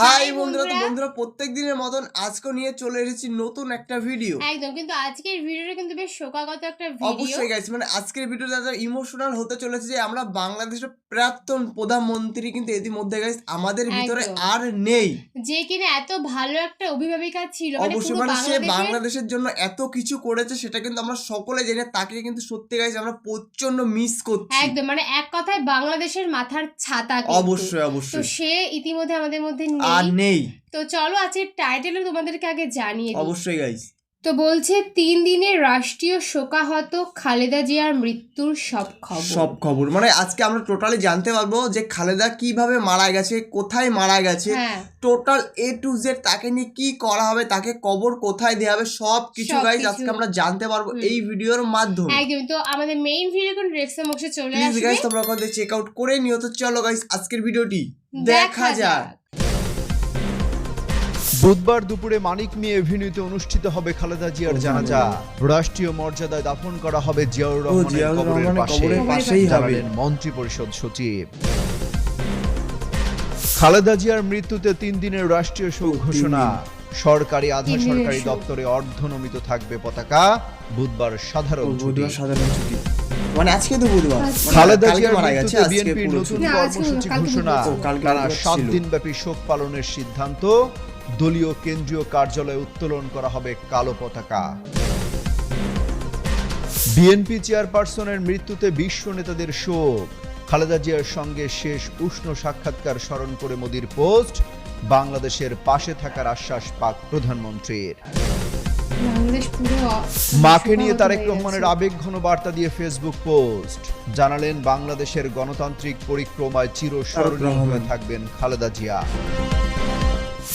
High বন্ধুরা। তো বন্ধুরা। প্রত্যেক দিনের মতন আজকে নিয়ে চলে এসেছি নতুন একটা ভিডিও একদম কিন্তু আজকের ভিডিওটা কিন্তু বেশ শোকাগত একটা ভিডিও অবশ্যই গাইছে মানে আজকের ভিডিওটা এত ইমোশনাল হতে চলেছে যে আমরা বাংলাদেশের প্রাক্তন প্রধানমন্ত্রী কিন্তু ইতিমধ্যে গাইস আমাদের ভিতরে আর নেই। যে কিনা এত ভালো একটা অভিভাবিকা ছিল মানে অবশ্যই মানে সে বাংলাদেশের জন্য এত কিছু করেছে সেটা কিন্তু আমরা সকলে জানি তাকে কিন্তু সত্যি গাইছে আমরা প্রচণ্ড মিস করছি। একদম মানে এক কথায় বাংলাদেশের মাথার ছাতা কিন্তু। অবশ্যই তো অবশ্যই। সে ইতিমধ্যে আমাদের মধ্যে আর নেই। তো চলো আজকে টাইটেলও তোমাদেরকে আগে জানিয়ে দিই। অবশ্যই গাইস তো বলছে তিন দিনের রাষ্ট্রীয় শোকাহত খালেদা জিয়ার মৃত্যুর সব খবর। সব খবর। মানে আজকে আমরা টোটালি জানতে পারব যে খালেদা কীভাবে মারা গেছে কোথায় মারা গেছে হ্যাঁ। টোটাল এ টু জেড তাকে নিয়ে কি করা হবে তাকে কবর কোথায় দেওয়া হবে সব কিছু সব গাইজ কিছু। আজকে আমরা জানতে পারব এই ভিডিওর মাধ্যমে। একদম তো আমাদের মেইন ভিডিও কোন ডেস্কের মুখে চলে প্লিজ আসবে। তোমরা ওখান চেক আউট করে নিও। তো চলো গাইজ আজকের ভিডিওটি দেখা যাক। বুধবার দুপুরে মানিক মিয়া এভিনিউতে অনুষ্ঠিত হবে খালেদা জিয়ার জানাজা। রাষ্ট্রীয় মর্যাদায় দাফন করা হবে জিয়াউর রহমানের কবরের পাশে। পাশেই হবে। জানালেন মন্ত্রী পরিষদ সচিব। খালেদা জিয়ার মৃত্যুতে তিন দিনের রাষ্ট্রীয় শোক ঘোষণা। সরকারি আধা সরকারি দপ্তরে অর্ধনমিত থাকবে পতাকা। বুধবার সাধারণ ছুটি। মানে আজকে তো বুধবার। মানে খালেদা জিয়ার মারা গেছে বিএনপির নতুন ছুটি। না, আজকে কর্মসূচি ঘোষণা। টানা সাত ছিল। দিন ব্যাপী শোক পালনের সিদ্ধান্ত। দলীয় কেন্দ্রীয় কার্যালয়ে উত্তোলন করা হবে কালো পতাকা। বিএনপি চেয়ারপারসনের মৃত্যুতে বিশ্ব নেতাদের শোক। খালেদা জিয়ার সঙ্গে শেষ উষ্ণ সাক্ষাৎকার স্মরণ করে মোদির পোস্ট বাংলাদেশের পাশে থাকার আশ্বাস পাক প্রধানমন্ত্রীর। মাকে নিয়ে তারেক রহমানের গেছে। আবেগঘন বার্তা দিয়ে ফেসবুক পোস্ট। জানালেন বাংলাদেশের গণতান্ত্রিক পরিক্রমায় চিরস্মরণীয়। হয়ে থাকবেন খালেদা জিয়া।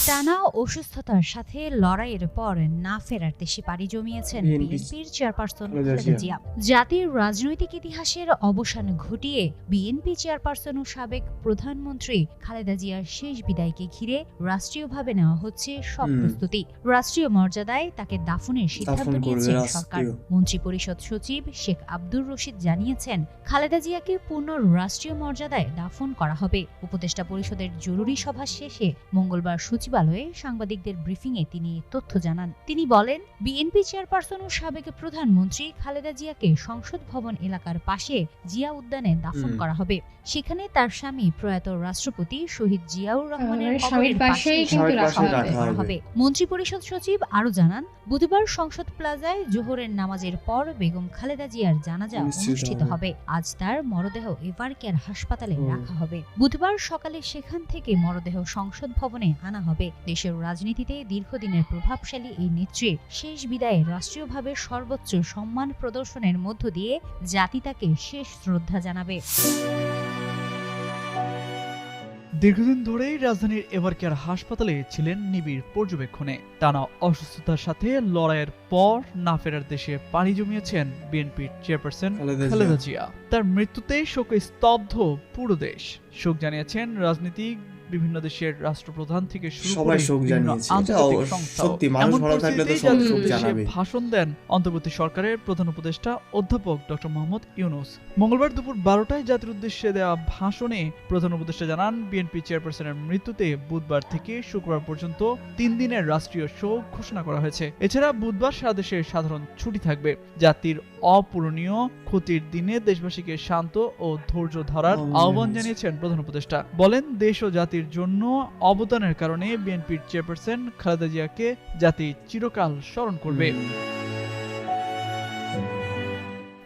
টানা অসুস্থতার সাথে লড়াইয়ের পর না ফেরার দেশে পাড়ি জমিয়েছেন বিএনপির চেয়ারপারসন খালেদা জিয়া। জাতির রাজনৈতিক ইতিহাসের অবসান ঘটিয়ে বিএনপি চেয়ারপারসন ও সাবেক প্রধানমন্ত্রী খালেদা জিয়ার শেষ বিদায়কে ঘিরে রাষ্ট্রীয়ভাবে নেওয়া হচ্ছে সব প্রস্তুতি। রাষ্ট্রীয় মর্যাদায় তাকে দাফনের সিদ্ধান্ত নিয়েছে সরকার। মন্ত্রী পরিষদ সচিব শেখ আব্দুর রশিদ জানিয়েছেন খালেদা জিয়াকে পূর্ণ রাষ্ট্রীয় মর্যাদায় দাফন করা হবে। উপদেষ্টা পরিষদের জরুরি সভা শেষে মঙ্গলবার সচিবালয়ে সাংবাদিকদের ব্রিফিংয়ে তিনি তথ্য জানান। তিনি বলেন বিএনপি চেয়ারপারসন ও সাবেক প্রধানমন্ত্রী খালেদা জিয়াকে সংসদ ভবন এলাকার পাশে জিয়া উদ্যানে দাফন করা হবে। সেখানে তার স্বামী প্রয়াত রাষ্ট্রপতি শহীদ জিয়াউর রহমানের মানে কবরের পাশেই পাশেই কিন্তু রাখা পাশে হবে। করা হবে। মন্ত্রী পরিষদ সচিব আরও জানান বুধবার সংসদ প্লাজায় জোহরের নামাজের পর বেগম খালেদা জিয়ার জানাজা অনুষ্ঠিত। হবে। আজ তার মরদেহ এভার কেয়ার হাসপাতালে রাখা হবে। বুধবার সকালে সেখান থেকে মরদেহ সংসদ ভবনে আনা হবে। দেশের রাজনীতিতে দীর্ঘদিনের প্রভাবশালী এই নেত্রীর শেষ বিদায়ে রাষ্ট্রীয়ভাবে সর্বোচ্চ সম্মান প্রদর্শনের মধ্য দিয়ে জাতি তাকে শেষ শ্রদ্ধা জানাবে। দীর্ঘদিন ধরেই রাজধানীর এভারকেয়ার হাসপাতালে ছিলেন নিবিড় পর্যবেক্ষণে। টানা অসুস্থতার সাথে লড়াইয়ের পর না ফেরার দেশে পানি জমিয়েছেন বিএনপির চেয়ারপারসন খালেদা জিয়া। তার মৃত্যুতে শোকে স্তব্ধ পুরো দেশ। শোক জানিয়েছেন রাজনীতিক বিভিন্ন দেশের রাষ্ট্রপ্রধান থেকে শুরু করে। আন্তর্জাতিক জানাবে। ভাষণ দেন অন্তর্বর্তী সরকারের প্রধান উপদেষ্টা অধ্যাপক ডক্টর মোহাম্মদ ইউনুস। মঙ্গলবার দুপুর বারোটায় জাতির উদ্দেশ্যে দেওয়া ভাষণে প্রধান উপদেষ্টা জানান বিএনপি চেয়ারপারসনের মৃত্যুতে বুধবার থেকে শুক্রবার পর্যন্ত তিন দিনের রাষ্ট্রীয় শোক ঘোষণা করা হয়েছে। এছাড়া বুধবার সারা দেশে সাধারণ ছুটি থাকবে। জাতির অপূরণীয় ক্ষতির দিনে দেশবাসীকে শান্ত ও ধৈর্য ধরার আহ্বান জানিয়েছেন প্রধান উপদেষ্টা। বলেন দেশ ও জাতির জন্য অবদানের কারণে বিএনপির চেয়ারপারসন খালেদা জিয়াকে জাতি চিরকাল স্মরণ করবে।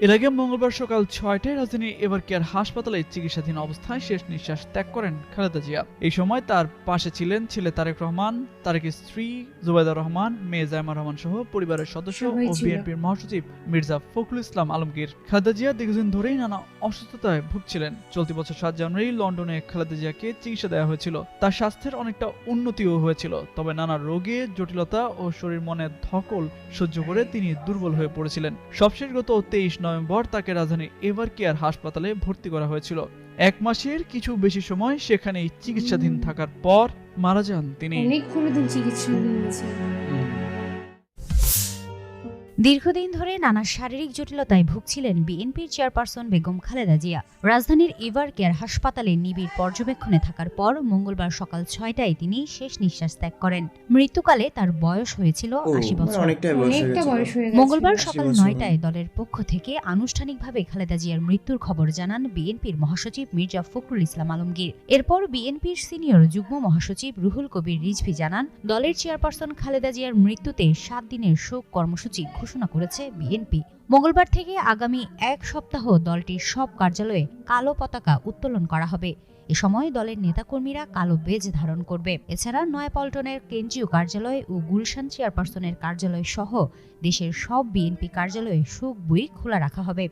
এর আগে মঙ্গলবার সকাল ছয়টায় রাজধানীর এবার কেয়ার হাসপাতালে চিকিৎসাধীন অবস্থায় শেষ নিঃশ্বাস ত্যাগ করেন খালেদা জিয়া। এই সময় তার পাশে ছিলেন ছেলে তারেক রহমান তারেকের স্ত্রী জুবাইদা রহমান মেয়ে জায়মা রহমান সহ পরিবারের সদস্য ও বিএনপির মহাসচিব মির্জা ফখরুল ইসলাম আলমগীর। খালেদা জিয়া দীর্ঘদিন ধরেই নানা অসুস্থতায় ভুগছিলেন। চলতি বছর সাত জানুয়ারি লন্ডনে খালেদা জিয়াকে চিকিৎসা দেওয়া হয়েছিল। তার স্বাস্থ্যের অনেকটা উন্নতিও হয়েছিল তবে নানা রোগে জটিলতা ও শরীর মনের ধকল সহ্য করে তিনি দুর্বল হয়ে পড়েছিলেন। সবশেষ গত তেইশ নভেম্বর তাকে রাজধানী এভার কেয়ার হাসপাতালে ভর্তি করা হয়েছিল। এক মাসের কিছু বেশি সময় সেখানেই চিকিৎসাধীন থাকার পর মারা যান তিনি। অনেক দিন চিকিৎসা দীর্ঘদিন ধরে নানা শারীরিক জটিলতায় ভুগছিলেন বিএনপির চেয়ারপারসন বেগম খালেদা জিয়া। রাজধানীর এভার কেয়ার হাসপাতালে নিবিড় পর্যবেক্ষণে থাকার পর মঙ্গলবার সকাল ছয়টায় তিনি শেষ নিঃশ্বাস ত্যাগ করেন। মৃত্যুকালে তার বয়স হয়েছিল আশি মানে বছর। মঙ্গলবার সকাল নয়টায় দলের পক্ষ থেকে আনুষ্ঠানিকভাবে খালেদা জিয়ার মৃত্যুর খবর জানান বিএনপির মহাসচিব মির্জা ফখরুল ইসলাম আলমগীর। এরপর বিএনপির সিনিয়র যুগ্ম মহাসচিব রুহুল কবির রিজভি জানান দলের চেয়ারপারসন খালেদা জিয়ার মৃত্যুতে সাত দিনের শোক কর্মসূচি ঘোষণা করেছে বিএনপি। মঙ্গলবার থেকে আগামী এক সপ্তাহ দলটির সব কার্যালয়ে কালো পতাকা উত্তোলন করা হবে। এ সময় দলের নেতাকর্মীরা কালো বেজ ধারণ করবে। এছাড়া নয়াপল্টনের কেন্দ্রীয় কার্যালয় ও গুলশান চেয়ারপারসনের কার্যালয় সহ দেশের সব বিএনপি কার্যালয়ে শোক বই খোলা রাখা হবে।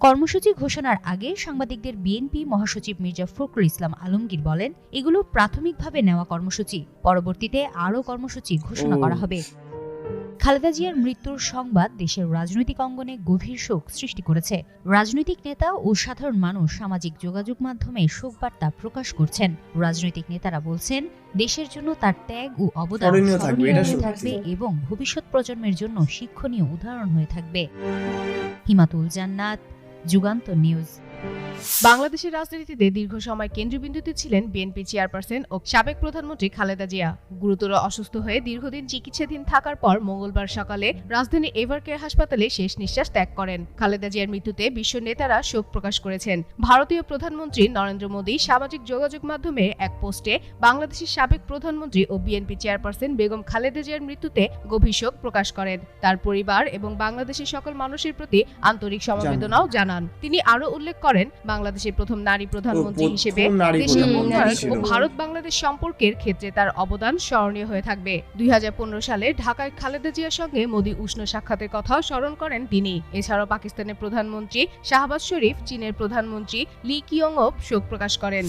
কর্মসূচি ঘোষণার আগে সাংবাদিকদের বিএনপি মহাসচিব মির্জা ফখরুল ইসলাম আলমগীর বলেন এগুলো প্রাথমিকভাবে নেওয়া কর্মসূচি পরবর্তীতে আরও কর্মসূচি ঘোষণা করা হবে। খালেদা জিয়ার মৃত্যুর সংবাদ দেশের রাজনৈতিক অঙ্গনে গভীর শোক সৃষ্টি করেছে। রাজনৈতিক নেতা ও সাধারণ মানুষ সামাজিক যোগাযোগ মাধ্যমে শোক বার্তা প্রকাশ করছেন। রাজনৈতিক নেতারা বলছেন দেশের জন্য তার ত্যাগ ও অবদান থাকবে, এবং ভবিষ্যৎ প্রজন্মের জন্য শিক্ষণীয় উদাহরণ হয়ে থাকবে। হিমাতুল জান্নাত যুগান্ত নিউজ। বাংলাদেশের রাজনীতিতে দীর্ঘ সময় কেন্দ্রবিন্দুতে ছিলেন বিএনপি চেয়ারপারসন ও সাবেক প্রধানমন্ত্রী খালেদা জিয়া। গুরুতর অসুস্থ হয়ে দীর্ঘদিন চিকিৎসাধীন থাকার পর মঙ্গলবার সকালে রাজধানী এভারকেয়ার হাসপাতালে শেষ নিঃশ্বাস ত্যাগ করেন। খালেদা জিয়ার মৃত্যুতে বিশ্ব নেতারা শোক প্রকাশ করেছেন। ভারতীয় প্রধানমন্ত্রী নরেন্দ্র মোদী সামাজিক যোগাযোগ মাধ্যমে এক পোস্টে বাংলাদেশের সাবেক প্রধানমন্ত্রী ও বিএনপি চেয়ারপারসন বেগম খালেদা জিয়ার মৃত্যুতে গভীর শোক প্রকাশ করেন। তার পরিবার এবং বাংলাদেশের সকল মানুষের প্রতি আন্তরিক সমবেদনাও জানান। তিনি আরও উল্লেখ করেন বাংলাদেশের প্রথম নারী প্রধানমন্ত্রী হিসেবে। দেশের উন্নয়ন ও ভারত বাংলাদেশ সম্পর্কের ক্ষেত্রে তার অবদান স্মরণীয় হয়ে থাকবে। দুই সালে ঢাকায় খালেদা জিয়ার সঙ্গে মোদী উষ্ণ সাক্ষাতের কথাও স্মরণ করেন তিনি। এছাড়াও পাকিস্তানের প্রধানমন্ত্রী শাহবাজ শরীফ চীনের প্রধানমন্ত্রী লি কিয়ংও শোক প্রকাশ করেন।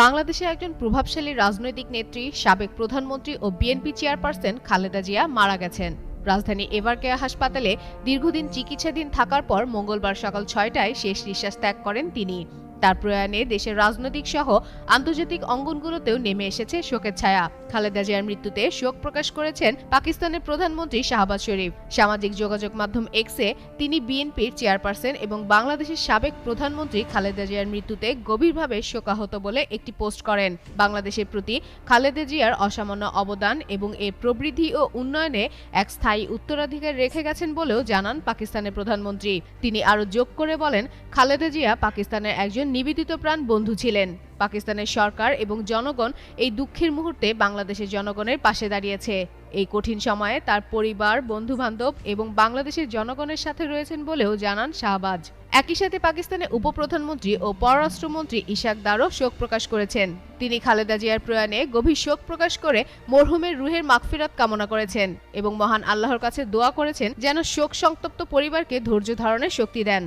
বাংলাদেশের একজন প্রভাবশালী রাজনৈতিক নেত্রী সাবেক প্রধানমন্ত্রী ও বিএনপি চেয়ারপারসন খালেদা জিয়া মারা গেছেন। রাজধানী এভারকেয়া হাসপাতালে দীর্ঘদিন চিকিৎসাধীন থাকার পর মঙ্গলবার সকাল ছয়টায় শেষ নিঃশ্বাস ত্যাগ করেন তিনি। তার প্রয়াণে দেশের রাজনৈতিক সহ আন্তর্জাতিক অঙ্গনগুলোতেও নেমে এসেছে শোকের ছায়া। খালেদা জিয়ার মৃত্যুতে শোক প্রকাশ করেছেন পাকিস্তানের প্রধানমন্ত্রী শাহবাজ শরীফ। সামাজিক যোগাযোগ মাধ্যম এক্সে তিনি বিএনপির চেয়ারপারসন এবং বাংলাদেশের সাবেক প্রধানমন্ত্রী খালেদা জিয়ার মৃত্যুতে গভীরভাবে শোকাহত বলে একটি পোস্ট করেন। বাংলাদেশের প্রতি খালেদা জিয়ার অসামান্য অবদান এবং এর প্রবৃদ্ধি ও উন্নয়নে এক স্থায়ী উত্তরাধিকার রেখে গেছেন বলেও জানান পাকিস্তানের প্রধানমন্ত্রী। তিনি আরও যোগ করে বলেন, খালেদা জিয়া পাকিস্তানের একজন নিবেদিত প্রাণ বন্ধু ছিলেন। পাকিস্তানের সরকার এবং জনগণ এই দুঃখের মুহূর্তে বাংলাদেশের জনগণের পাশে দাঁড়িয়েছে। এই কঠিন সময়ে তার পরিবার বন্ধু বান্ধব এবং বাংলাদেশের জনগণের সাথে রয়েছেন বলেও জানান শাহবাজ। একই সাথে পাকিস্তানের উপপ্রধানমন্ত্রী ও পররাষ্ট্রমন্ত্রী ইশাক দারও শোক প্রকাশ করেছেন। তিনি খালেদা জিয়ার প্রয়াণে গভীর শোক প্রকাশ করে মরহুমের রুহের মাগফিরাত কামনা করেছেন এবং মহান আল্লাহর কাছে দোয়া করেছেন যেন শোক সংতপ্ত পরিবারকে ধৈর্য ধারণের শক্তি দেন।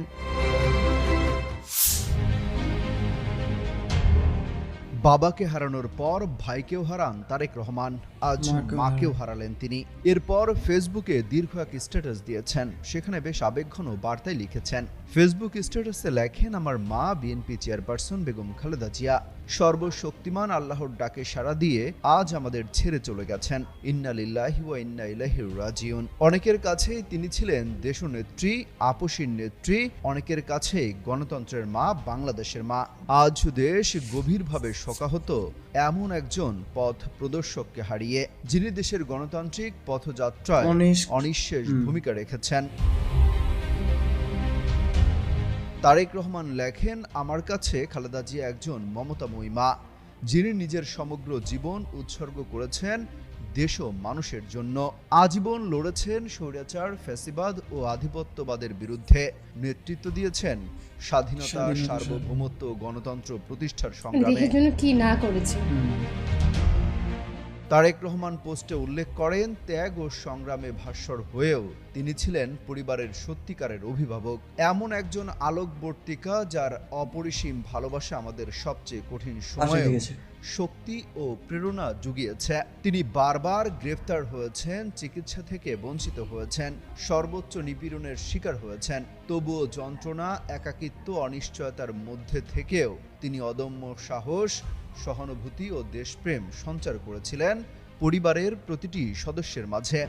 বাবাকে হারানোর পর ভাইকেও হারান তারেক রহমান। আজ মাকেও হারালেন তিনি। এরপর ফেসবুকে দীর্ঘ এক স্ট্যাটাস দিয়েছেন। সেখানে বেশ আবেগঘন বার্তায় লিখেছেন ফেসবুক স্ট্যাটাসে লেখেন আমার মা বিএনপি চেয়ারপারসন বেগম খালেদা জিয়া। সর্বশক্তিমান আল্লাহর ডাকে সাড়া দিয়ে আজ আমাদের ছেড়ে চলে গেছেন। ইন্না লিল্লাহি ওয়া ইন্না ইলাইহি রাজিউন। অনেকের কাছেই তিনি ছিলেন দেশনেত্রী আপসীর নেত্রী অনেকের কাছেই গণতন্ত্রের মা বাংলাদেশের মা। আজ দেশ গভীরভাবে শোকাহত এমন একজন পথ প্রদর্শককে হারিয়ে যিনি দেশের গণতান্ত্রিক পথযাত্রায় অনিশ- অনিঃশেষ ভূমিকা রেখেছেন। তারেক রহমান লেখেন আমার কাছে খালেদা জিয়া একজন মমতাময়ী মা যিনি নিজের সমগ্র জীবন উৎসর্গ করেছেন দেশ ও মানুষের জন্য। আজীবন লড়েছেন স্বৈরাচার ফ্যাসিবাদ ও আধিপত্যবাদের বিরুদ্ধে। নেতৃত্ব দিয়েছেন স্বাধীনতা সার্বভৌমত্ব গণতন্ত্র প্রতিষ্ঠার সংগ্রামে। জন্য কি না করেছে? তারেক রহমান পোস্টে উল্লেখ করেন ত্যাগ ও সংগ্রামে ভাস্বর হয়েও তিনি ছিলেন পরিবারের সত্যিকারের অভিভাবক। এমন একজন আলোকবর্তিকা যার অপরিসীম ভালোবাসা আমাদের সবচেয়ে কঠিন সময় শক্তি ও প্রেরণা জুগিয়েছে। তিনি বারবার গ্রেফতার হয়েছেন, চিকিৎসা থেকে বঞ্চিত হয়েছেন, সর্বোচ্চ নিপীড়নের শিকার হয়েছেন। তবুও যন্ত্রণা, একাকিত্ব, অনিশ্চয়তার মধ্যে থেকেও তিনি অদম্য সাহস, সহানুভূতি ও দেশপ্রেম সঞ্চার করেছিলেন পরিবারের প্রতিটি সদস্যের মাঝে।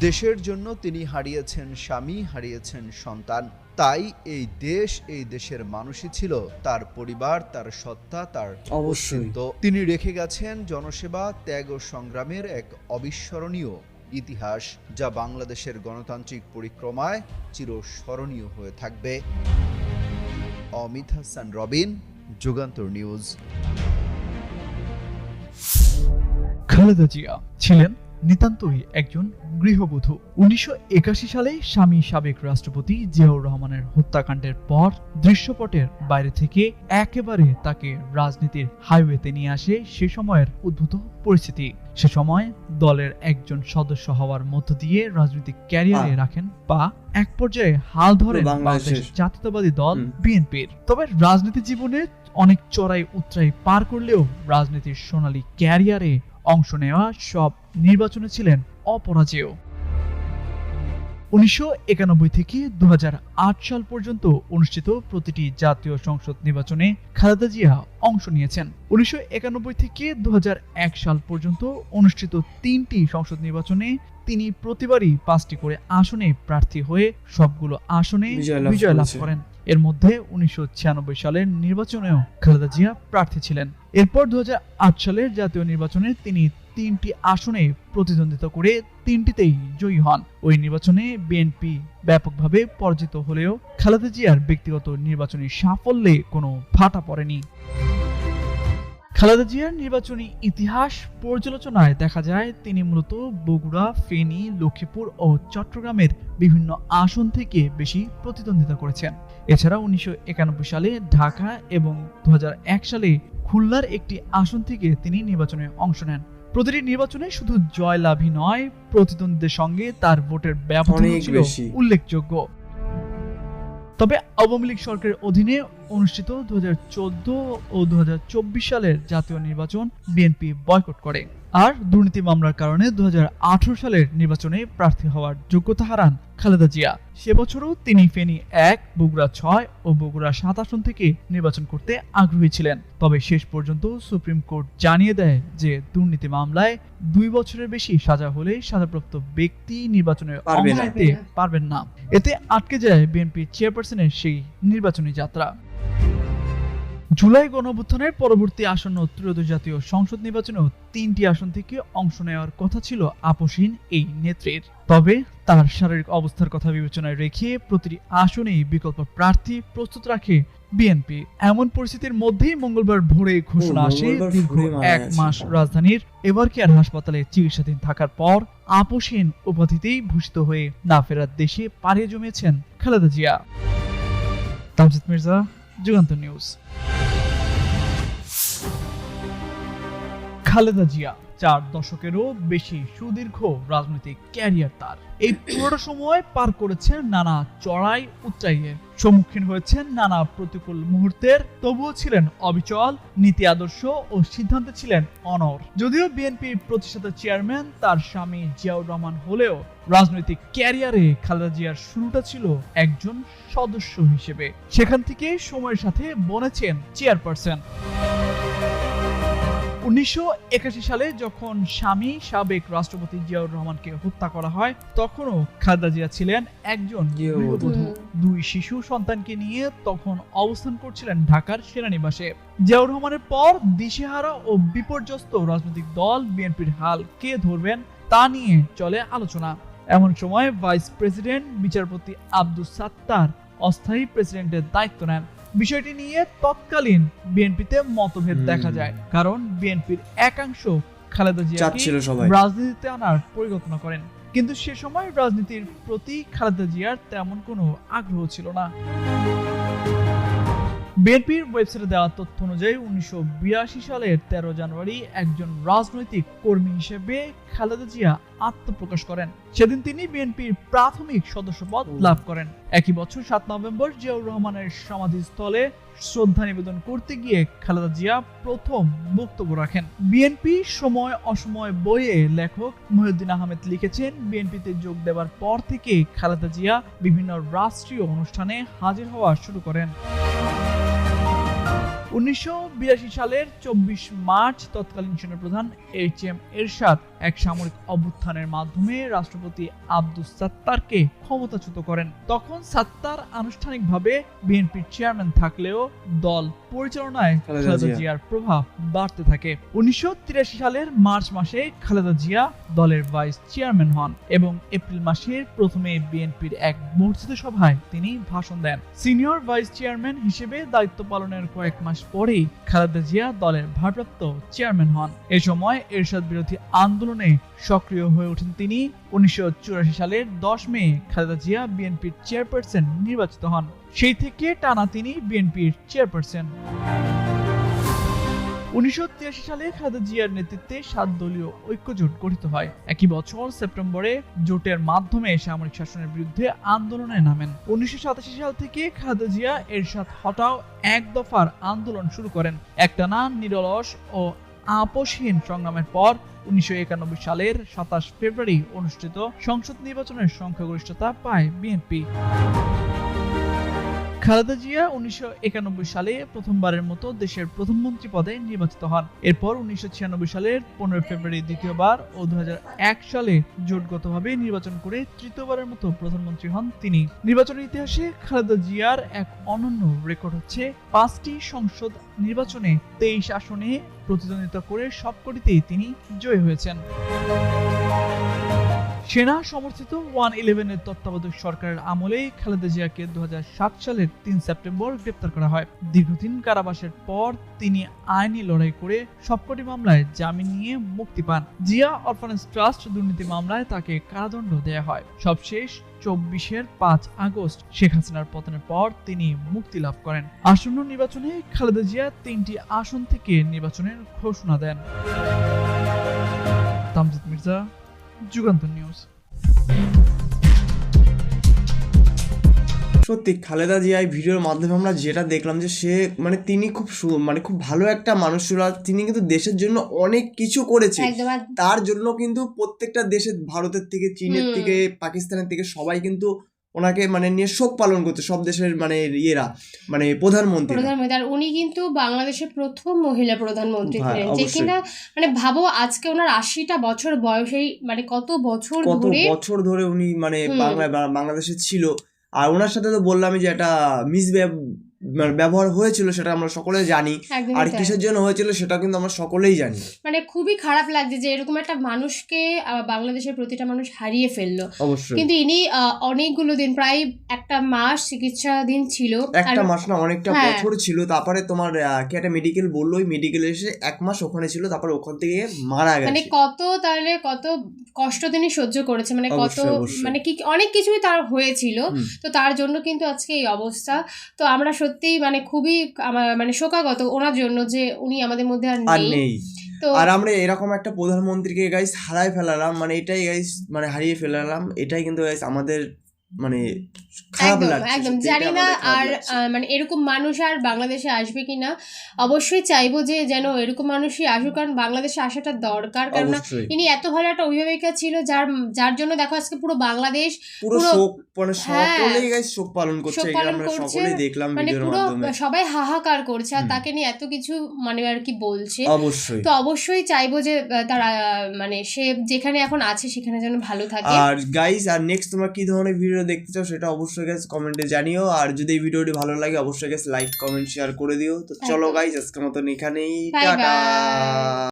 দেশের জন্য তিনি হারিয়েছেন স্বামী, হারিয়েছেন সন্তান। তাই এই দেশ এই দেশের মানুষই ছিল তার পরিবার তার সত্তা তার অবশ্যই। অস্তিত্ব তিনি রেখে গেছেন জনসেবা ত্যাগ ও সংগ্রামের এক অবিস্মরণীয় ইতিহাস যা বাংলাদেশের গণতান্ত্রিক পরিক্রমায় চিরস্মরণীয় হয়ে থাকবে। অমিত হাসান রবিন যুগান্তর নিউজ। খালেদা জিয়া ছিলেন নিতান্তই একজন গৃহবধূ। উনিশশো একাশি সালে স্বামী সাবেক রাষ্ট্রপতি জিয়াউর রহমানের হত্যাকাণ্ডের পর দৃশ্যপটের বাইরে থেকে একেবারে তাকে রাজনীতির হাইওয়েতে নিয়ে আসে সে সময়ের উদ্ভূত পরিস্থিতি। সে সময় দলের একজন সদস্য হওয়ার মধ্য দিয়ে রাজনৈতিক ক্যারিয়ারে রাখেন বা এক পর্যায়ে হাল ধরেন। বাংলাদেশ জাতীয়তাবাদী দল বিএনপির। তবে রাজনীতি জীবনে অনেক চড়াই উতরাই পার করলেও রাজনীতির সোনালী ক্যারিয়ারে অংশ নেওয়া সব নির্বাচনে ছিলেন অপরাজেয়। উনিশশো একানব্বই থেকে দু হাজার আট সাল পর্যন্ত অনুষ্ঠিত প্রতিটি জাতীয় সংসদ নির্বাচনে খালেদা জিয়া অংশ নিয়েছেন। উনিশশো একানব্বই থেকে দু হাজার এক সাল পর্যন্ত অনুষ্ঠিত তিনটি সংসদ নির্বাচনে তিনি প্রতিবারই পাঁচটি করে আসনে প্রার্থী হয়ে সবগুলো আসনে বিজয় লাভ। করেন। এর মধ্যে উনিশশো ছিয়ানব্বই সালের নির্বাচনেও খালেদা জিয়া প্রার্থী ছিলেন। এরপর দু হাজার আট সালের জাতীয় নির্বাচনে তিনি তিনটি আসনে প্রতিদ্বন্দ্বিতা করে তিনটিতেই জয়ী হন। ওই নির্বাচনে বিএনপি ব্যাপকভাবে পরাজিত হলেও খালেদা জিয়ার ব্যক্তিগত নির্বাচনী সাফল্যে কোনো ভাটা পড়েনি। খালেদা জিয়ার নির্বাচনী ইতিহাস পর্যালোচনায় দেখা যায়, তিনি মূলত বগুড়া, ফেনী, লক্ষ্মীপুর ও চট্টগ্রামের বিভিন্ন আসন থেকে বেশি প্রতিদ্বন্দ্বিতা করেছেন। এছাড়া উনিশশো একানব্বই সালে ঢাকা এবং দু হাজার এক সালে খুলনার একটি আসন থেকে তিনি নির্বাচনে অংশ নেন। প্রতিটি নির্বাচনে শুধু জয়লাভই নয় প্রতিদ্বন্দ্বীদের সঙ্গে তার ভোটের ব্যবধান ছিল উল্লেখযোগ্য। তবে আওয়ামী লীগ সরকারের অধীনে অনুষ্ঠিত দু হাজার চোদ্দ ও দু হাজার চব্বিশ সালের জাতীয় নির্বাচন বিএনপি বয়কট করে। আর দুর্নীতি মামলার কারণে দু হাজার আঠারো সালের নির্বাচনে প্রার্থী হওয়ার যোগ্যতা হারান খালেদা জিয়া। সে বছরও তিনি ফেনী এক বগুড়া ছয় ও বগুড়া সাত আসন থেকে নির্বাচন করতে আগ্রহী ছিলেন। তবে শেষ পর্যন্ত সুপ্রিম কোর্ট জানিয়ে দেয় যে দুর্নীতি মামলায় দুই বছরের বেশি সাজা হলে সাজাপ্রাপ্ত ব্যক্তি নির্বাচনে অংশ নিতে পারবেন না। এতে আটকে যায় বিএনপি চেয়ারপারসনের সেই নির্বাচনী যাত্রা। জুলাই গণঅভ্যুত্থানের পরবর্তী আসন্ন ত্রয়োদশ জাতীয় সংসদ নির্বাচনেও তিনটি আসন থেকে অংশ নেওয়ার কথা ছিল আপসীন এই নেত্রীর। তবে তার শারীরিক অবস্থার কথা বিবেচনায় রেখে প্রতিটি আসনেই বিকল্প প্রার্থী প্রস্তুত রাখে বিএনপি। এমন পরিস্থিতির মধ্যেই মঙ্গলবার ভোরে ঘোষণা আসে দীর্ঘ এক মাস রাজধানীর এবার কেয়ার হাসপাতালে চিকিৎসাধীন থাকার পর আপসীন উপাধিতেই ভূষিত হয়ে না ফেরার দেশে পাড়িয়ে জমিয়েছেন খালেদা জিয়া। তামজিদ মির্জা যুগান্ত নিউজ। খালেদা জিয়া, চার দশকেরও বেশি সুদীর্ঘ রাজনৈতিক ক্যারিয়ার তার। এই পুরোটা সময় পার করেছেন নানা চড়াই উচ্চাইয়ের সম্মুখীন হয়েছেন নানা প্রতিকূল মুহূর্তের। তবুও ছিলেন অবিচল, নীতি আদর্শ ও সিদ্ধান্তে ছিলেন অনর যদিও বিএনপির প্রতিষ্ঠাতা চেয়ারম্যান তার স্বামী জিয়াউর রহমান হলেও রাজনৈতিক ক্যারিয়ারে খালেদা জিয়ার শুরুটা ছিল একজন সদস্য হিসেবে। সেখান থেকে সময়ের সাথে বনেছেন চেয়ারপারসন। উনিশশো একাশি সালে যখন স্বামী সাবেক রাষ্ট্রপতি জিয়াউর রহমানকে হত্যা করা হয় তখনও খালেদা জিয়া ছিলেন একজন গৃহবধূ। দুই শিশু সন্তানকে নিয়ে তখন অবস্থান করছিলেন ঢাকার সেনানিবাসে। জিয়াউর রহমানের পর দিশেহারা ও বিপর্যস্ত রাজনৈতিক দল বিএনপির হাল কে ধরবেন তা নিয়ে চলে আলোচনা। এমন সময় ভাইস প্রেসিডেন্ট বিচারপতি আব্দুস সাত্তার অস্থায়ী প্রেসিডেন্টের দায়িত্ব নেন। বিষয়টি নিয়ে তৎকালীন বিএনপিতে মতভেদ দেখা যায়। কারণ বিএনপির একাংশ খালেদা জিয়াকে রাজনীতিতে আনার পরিকল্পনা করেন। কিন্তু সে সময় রাজনীতির প্রতি খালেদা জিয়ার তেমন কোনো আগ্রহ ছিল না। বিএনপির ওয়েবসাইটে দেওয়া তথ্য অনুযায়ী উনিশশো বিরাশি সালের তেরো জানুয়ারি একজন রাজনৈতিক কর্মী হিসেবে খালেদা জিয়া আত্মপ্রকাশ করেন। সেদিন তিনি বিএনপির প্রাথমিক সদস্যপদ। লাভ করেন। একই বছর সাত নভেম্বর জিয়াউর রহমানের সমাধিস্থলে শ্রদ্ধা নিবেদন করতে গিয়ে খালেদা জিয়া প্রথম বক্তব্য রাখেন। বিএনপি সময় অসময় বইয়ে লেখক মহিউদ্দিন আহমেদ লিখেছেন, বিএনপিতে যোগ দেওয়ার পর থেকে খালেদা জিয়া বিভিন্ন রাষ্ট্রীয় অনুষ্ঠানে হাজির হওয়া শুরু করেন। Thank you উনিশশো বিরাশি সালের চব্বিশ মার্চ তৎকালীন সেনাপ্রধান এইচ এম এরশাদ এক সামরিক অভ্যুত্থানের মাধ্যমে রাষ্ট্রপতি আব্দুস সাত্তারকে ক্ষমতাচ্যুত করেন। তখন সাত্তার আনুষ্ঠানিকভাবে বিএনপির চেয়ারম্যান থাকলেও দল পরিচালনায় খালেদা খালেদা জিয়ার প্রভাব বাড়তে থাকে। উনিশশো তিরাশি সালের মার্চ মাসে খালেদা জিয়া দলের ভাইস চেয়ারম্যান হন এবং এপ্রিল মাসের প্রথমে বিএনপির এক মসজিদ সভায় তিনি ভাষণ দেন। সিনিয়র ভাইস চেয়ারম্যান হিসেবে দায়িত্ব পালনের কয়েক মাস পরেই খালেদা জিয়া দলের ভারপ্রাপ্ত চেয়ারম্যান হন। এ সময় এরশাদ বিরোধী আন্দোলনে সক্রিয় হয়ে ওঠেন তিনি। উনিশশো চুরাশি সালের দশ মে খালেদা জিয়া বিএনপির চেয়ারপারসন নির্বাচিত হন। সেই থেকে টানা তিনি বিএনপির চেয়ারপারসন। উনিশশো তিরাশি সালে খালেদা জিয়ার নেতৃত্বে সাত দলীয় ঐক্যজোট গঠিত হয়। একই বছর সেপ্টেম্বরে জোটের মাধ্যমে সামরিক শাসনের বিরুদ্ধে আন্দোলনে নামেন। উনিশশো সাতাশি সাল থেকে খালেদা জিয়া এরশাদ হটাও এক দফার আন্দোলন শুরু করেন। একটানা নিরলস ও আপোষহীন সংগ্রামের পর উনিশশো একানব্বই সালের সাতাশ ফেব্রুয়ারি অনুষ্ঠিত সংসদ নির্বাচনের সংখ্যাগরিষ্ঠতা পায় বিএনপি। খালেদা জিয়া উনিশশো একানব্বই সালে প্রথমবারের মতো দেশের প্রধানমন্ত্রী পদে নির্বাচিত হন। এরপর উনিশশো ছিয়ানব্বই সালের পনেরো ফেব্রুয়ারি দ্বিতীয়বার ও দু হাজার এক সালে জোটগতভাবে নির্বাচন করে তৃতীয়বারের মতো প্রধানমন্ত্রী হন তিনি। নির্বাচনের ইতিহাসে খালেদা জিয়ার এক অনন্য রেকর্ড হচ্ছে পাঁচটি সংসদ নির্বাচনে তেইশ আসনে প্রতিদ্বন্দ্বিতা করে সবকটিতেই তিনি জয়ী হয়েছেন। সেনা সমর্থিত ওয়ান ইলেভেনের তত্ত্বাবধায়ক সরকারের আমলেই খালেদা জিয়াকে দু সালের তিন সেপ্টেম্বর গ্রেপ্তার করা হয়। দীর্ঘদিন কারাবাসের পর তিনি আইনি লড়াই করে সবকটি মামলায় জামিন নিয়ে মুক্তি পান। জিয়া অরফানেজ ট্রাস্ট দুর্নীতি মামলায় তাকে কারাদণ্ড দেয়া হয়। সবশেষ চব্বিশের পাঁচ আগস্ট শেখ হাসিনার পতনের পর তিনি মুক্তি লাভ করেন। আসন্ন নির্বাচনে খালেদা জিয়া তিনটি আসন থেকে নির্বাচনের ঘোষণা দেন। তামজিদ মির্জা যুগান্তর নিউজ। সত্যি খালেদা জিয়া এই ভিডিওর মাধ্যমে আমরা যেটা দেখলাম যে সে মানে তিনি খুব সু- মানে খুব ভালো একটা মানুষ ছিল আর তিনি কিন্তু দেশের জন্য অনেক কিছু করেছে। তার জন্য কিন্তু প্রত্যেকটা দেশের ভারতের থেকে চীনের থেকে পাকিস্তানের থেকে সবাই কিন্তু ওনাকে মানে নিয়ে শোক পালন করতে সব দেশের মানে ইয়েরা মানে প্রধানমন্ত্রী প্রধানমন্ত্রী আর উনি কিন্তু বাংলাদেশের প্রথম মহিলা প্রধানমন্ত্রী ছিলেন যে কিনা মানে ভাবো আজকে ওনার আশিটা বছর বয়সেই মানে কত বছর কত বছর ধরে উনি মানে বাংলায় বাংলাদেশে ছিল। আর ওনার সাথে তো বললাম যে একটা মিস মানে ব্যবহার হয়েছিল সেটা আমরা সকলে জানি। আর কিসের জন্য হয়েছিল সেটা কিন্তু আমরা সকলেই জানি। মানে খুবই খারাপ লাগছে যে এরকম একটা মানুষকে বাংলাদেশের প্রতিটা মানুষ হারিয়ে ফেলল। কিন্তু ইনি অনেকগুলো দিন প্রায় একটা মাস চিকিৎসাধীন ছিল। একটা মাস না অনেকটা হ্যাঁ। বছর ছিল। তারপরে তোমার কি একটা মেডিকেল বলল ওই মেডিকেল এসে এক মাস ওখানে ছিল। তারপর ওখান থেকে মারা গেছে। মানে কত তাহলে কত কষ্ট তিনি সহ্য করেছে। মানে কত। মানে কি অনেক কিছুই তার হয়েছিল। তো তার জন্য কিন্তু আজকে এই অবস্থা। তো আমরা সত্যি মানে খুবই মানে শোকাগত ওনার জন্য যে উনি আমাদের মধ্যে আর নেই। আর আমরা এরকম একটা প্রধানমন্ত্রীকে গাইস হারাই ফেলালাম মানে এটাই গাইস মানে হারিয়ে ফেলালাম এটাই কিন্তু গাইস আমাদের মানে খারাপ একদম লাগছে একদম। জানি না আর মানে এরকম মানুষ আর বাংলাদেশে আসবে কিনা অবশ্যই চাইব যে যেন এরকম মানুষই আসুক কারণ বাংলাদেশে আসাটা দরকার। কারণ ইনি এত ভালো একটা অভিভাবিকা ছিল যার যার জন্য দেখো আজকে পুরো বাংলাদেশ পুরো শোক মানে হ্যাঁ। সকলেই গাইস শোক পালন করছে আমরা সকলেই দেখলাম মানে ভিডিওর পুরো মাধ্যমে। সবাই হাহাকার করছে আর তাকে নিয়ে এত কিছু মানে আর কি বলছে। অবশ্যই। তো অবশ্যই চাইব যে তার মানে সে যেখানে এখন আছে সেখানে যেন ভালো থাকে। আর গাইস আর নেক্সট তোমরা কি ধরনের ভিডিও দেখতে চাও সেটা অবশ্যই গাইস কমেন্টে জানিও। আর যদি এই ভিডিওটি ভালো লাগে অবশ্যই গাইস লাইক কমেন্ট শেয়ার করে দিও। তো চলো গাইজ আজকের মতন এখানেই টাটা.